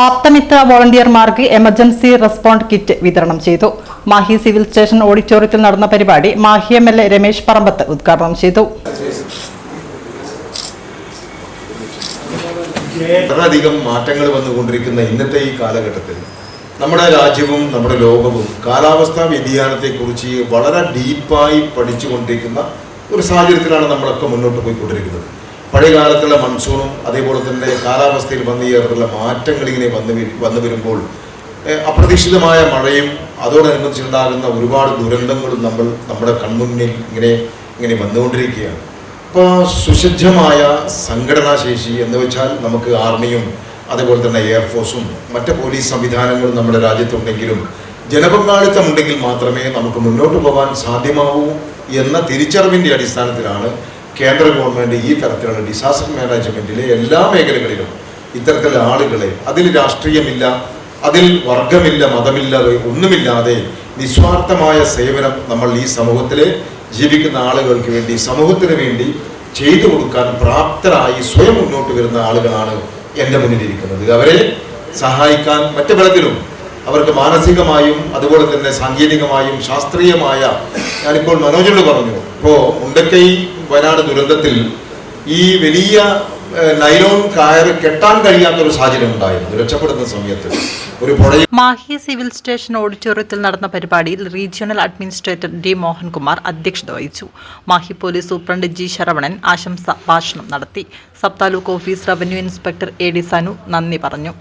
ആപ്തമിത്ര വോളണ്ടിയർമാർക്ക് emergency respond kit വിതരണം ചെയ്തു. മാഹി സിവിൽ സ്റ്റേഷൻ ഓഡിറ്റോറിയത്തിൽ നടന്ന പരിപാടി Mahe M L A Ramesh Parambath ഉദ്ഘാടനം ചെയ്തു. വളരെയധികം മാറ്റങ്ങൾ വന്നുകൊണ്ടിരിക്കുന്ന ഇന്നത്തെ ഈ കാലഘട്ടത്തിൽ നമ്മുടെ രാജ്യവും നമ്മുടെ ലോകവും കാലാവസ്ഥാ വ്യതിയാനത്തെക്കുറിച്ച് വളരെ ഡീപ്പായി പഠിച്ചുകൊണ്ടിരിക്കുന്ന ഒരു സാഹചര്യത്തിലാണ് നമ്മളൊക്കെ മുന്നോട്ട് പോയിക്കൊണ്ടിരിക്കുന്നത്. പഴയ കാലത്തുള്ള മൺസൂണും അതേപോലെ തന്നെ കാലാവസ്ഥയിൽ വന്നു ചേർന്നുള്ള മാറ്റങ്ങൾ ഇങ്ങനെ വന്നു വന്നു വരുമ്പോൾ അപ്രതീക്ഷിതമായ മഴയും അതോടനുബന്ധിച്ചുണ്ടാകുന്ന ഒരുപാട് ദുരന്തങ്ങളും നമ്മൾ നമ്മുടെ കൺമുന്നിൽ ഇങ്ങനെ ഇങ്ങനെ വന്നുകൊണ്ടിരിക്കുകയാണ്. അപ്പോൾ സുസജ്ജമായ സംഘടനാശേഷി എന്ന് വെച്ചാൽ നമുക്ക് ആർമിയും അതേപോലെ തന്നെ എയർഫോഴ്സും മറ്റ് പോലീസ് സംവിധാനങ്ങളും നമ്മുടെ രാജ്യത്തുണ്ടെങ്കിലും ജനപങ്കാളിത്തം ഉണ്ടെങ്കിൽ മാത്രമേ നമുക്ക് മുന്നോട്ട് പോകാൻ സാധ്യമാവൂ എന്ന തിരിച്ചറിവിന്റെ അടിസ്ഥാനത്തിലാണ് കേന്ദ്ര ഗവൺമെന്റ് ഈ തരത്തിലുള്ള ഡിസാസ്റ്റർ മാനേജ്മെന്റിലെ എല്ലാ മേഖലകളിലും ഇത്തരത്തിലുള്ള ആളുകളെ അതിൽ രാഷ്ട്രീയമില്ല അതിൽ വർഗമില്ല മതമില്ല ഒന്നുമില്ലാതെ നിസ്വാർത്ഥമായ സേവനം നമ്മൾ ഈ സമൂഹത്തിലെ ജീവിക്കുന്ന ആളുകൾക്ക് വേണ്ടി സമൂഹത്തിന് വേണ്ടി ചെയ്തു കൊടുക്കാൻ പ്രാപ്തരായി സ്വയം മുന്നോട്ട് വരുന്ന ആളുകളാണ് എന്റെ മുന്നിലിരിക്കുന്നത്. അവരെ സഹായിക്കാൻ മറ്റു പലതിലും അവർക്ക് മാനസികമായും അതുപോലെ തന്നെ സാങ്കേതികമായും ശാസ്ത്രീയമായ ഞാനിപ്പോൾ മനോജോട് പറഞ്ഞു ഇപ്പോൾ മുണ്ടക്കൈ വയനാട് ദുരന്തത്തിൽ ഈ വലിയ നൈലോൺ കയറ് കെട്ടാൻ കഴിയാത്ത ഒരു സാഹചര്യം ഉണ്ടായിരുന്നു. രക്ഷപ്പെടുന്ന സമയത്ത് ഒരു പുഴയിൽ മാഹി സിവിൽ സ്റ്റേഷൻ ഓഡിറ്റോറിയത്തിൽ നടന്ന പരിപാടിയിൽ റീജിയണൽ അഡ്മിനിസ്ട്രേറ്റർ ഡി മോഹൻകുമാർ അധ്യക്ഷത വഹിച്ചു. Mahe police superintendent G Saravanan ആശംസ ഭാഷണം നടത്തി. Sub office revenue inspector A D Sanu നന്ദി പറഞ്ഞു.